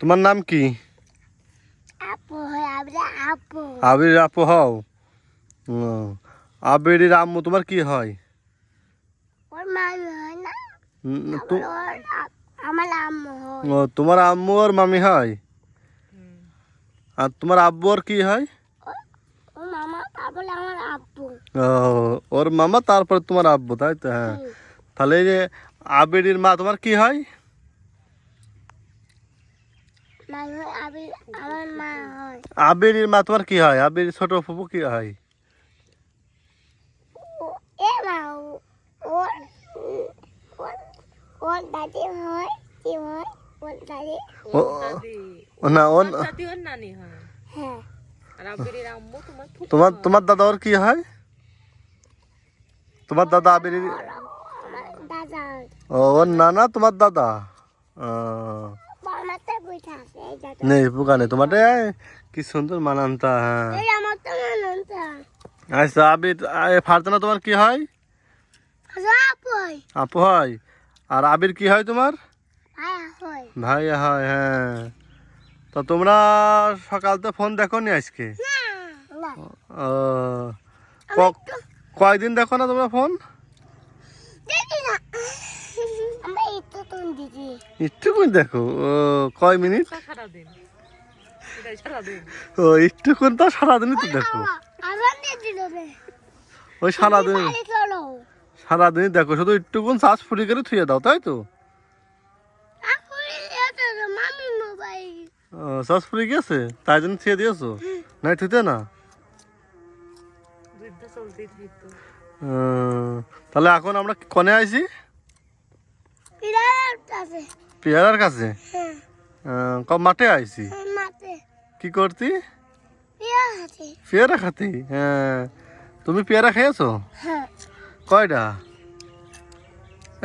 তোমার নাম কি? আপু হয় আমরা আপু। আবির আপু হও। হুম। আবিরের আম্মু তোমার কি হয়? ওর মামি হয় না? উম, আবার তু- ওর আ- আমার আম্মু হয়। ও, তোমার আম্মু আর মামি হয়? আর তোমার আব্বু আর কি হয়? ও মামা তারপরে আমার আব্বু। ও, ওর মামা তারপরে তোমার আব্বু তাই তো? হ্যাঁ। হুম। তাহলে এই যে আবিরের মা তোমার কি হয় মামি হয় আবি আমার মা হয় আবিরের মা তোমার কি হয়? আবির ছোট ফুপু কি হয়? ও এ মা ও- ওর ওর ওর দাদি হয় কি হয় ওর দাদি ও ও না। ও দাদি ওর নানি হয় হ্যাঁ আর আবিরের আম্মু তোমার ফুফু তোমার তোমার দাদা ওর কি হয়? তোমার দাদা আবিরের আমার দাদা। হয় ও ওর নানা তোমার দাদা? এই দাদা নেই। তোমার কি সুন্দর মানানতা হ্যাঁ। তো আচ্ছা আবির আ- ফারজানা তোমার কি হয়? আপু হয়। আর আবির কি হয় তোমার? ভাইয়া হয়। হ্যাঁ তো তোমরা সকালতে ফোন দেখো নি আজকে কয়দিন দেখো না তোমরা ফোন দেখি না আমরা একটু তুন দিদি একটুকুন দেখো ও কয় মিনিট? ও একটুকুন তো সারাদিনই তো দেখো। ওই সারাদিন সারাদিনই দেখো শুধু একটুকুন চার্জ ফুরি করে থুয়ে দাও তাই তো? এখন এটা তো মামি চার্জ ফুরি গেছে তাই জন্য থুয়ে দিয়েছ? নাই থুতে না? তাহলে এখন আমরা কনে আইছি? পেয়ারার কাছে? হ্যাঁ। মাঠে আইছি? মাতে কি করতি? পেয়ারা খাতি? হ্যাঁ। তুমি পেয়ারা খেয়েছো? হ্যাঁ। কয়টা?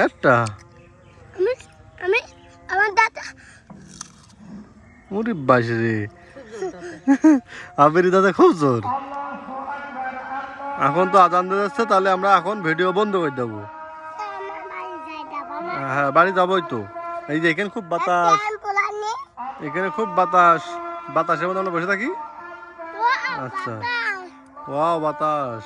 একটা। আমি আমি আমার দাদা। আবেরি দাদা খুব জোর। এখন তো আজান দিয়ে যাচ্ছে তাহলে আমরা এখন ভিডিও বন্ধ করে দেবো। হ্যাঁ বাড়ি যাবোই তো। এই যে এখানে খুব বাতাস। এখানে খুব বাতাস। বাতাসের মধ্যে আমরা বসে থাকি? আচ্ছা। ও ওয়াও বাতাস।